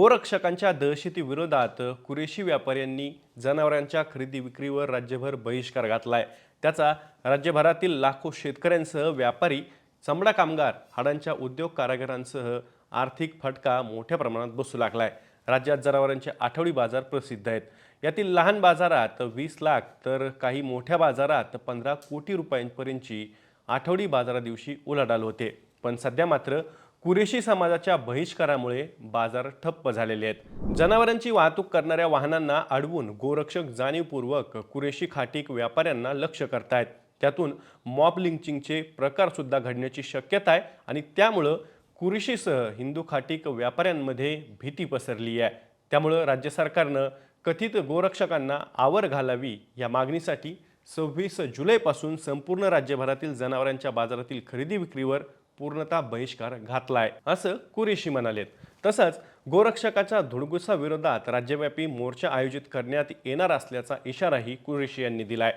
गोरक्षकांच्या दहशती विरोधात कुरेशी व्यापाऱ्यांनी जनावरांच्या खरेदी विक्रीवर राज्यभर बहिष्कार घातलाय. त्याचा राज्यभरातील लाखो शेतकऱ्यांसह व्यापारी चमडा कामगार हाडांच्या उद्योग कारागिरांसह आर्थिक फटका मोठ्या प्रमाणात बसू लागलाय. राज्यात जनावरांचे आठवडी बाजार प्रसिद्ध आहेत. यातील लहान बाजारात वीस लाख तर काही मोठ्या बाजारात पंधरा कोटी रुपयांपर्यंतची आठवडी बाजारा दिवशी उलाढाल होते. पण सध्या मात्र कुरेशी समाजाच्या बहिष्कारामुळे बाजार ठप्प झालेले आहेत. जनावरांची वाहतूक करणाऱ्या वाहनांना अडवून गोरक्षक जाणीवपूर्वक कुरेशी खाटीक व्यापाऱ्यांना लक्ष करतायत. त्यातून मॉब लिंचिंगचे प्रकारसुद्धा घडण्याची शक्यता आहे आणि त्यामुळं कुरेशीसह हिंदू खाटीक व्यापाऱ्यांमध्ये भीती पसरली आहे. त्यामुळं राज्य सरकारनं कथित गोरक्षकांना आवर घालावी या मागणीसाठी सव्वीस जुलैपासून संपूर्ण राज्यभरातील जनावरांच्या बाजारातील खरेदी विक्रीवर पूर्णतः बहिष्कार घातलाय असं कुरेशी म्हणालेत. तसंच गोरक्षकाच्या धुडगुसा विरोधात राज्यव्यापी मोर्चा आयोजित करण्यात येणार असल्याचा इशाराही कुरेशी यांनी दिलाय.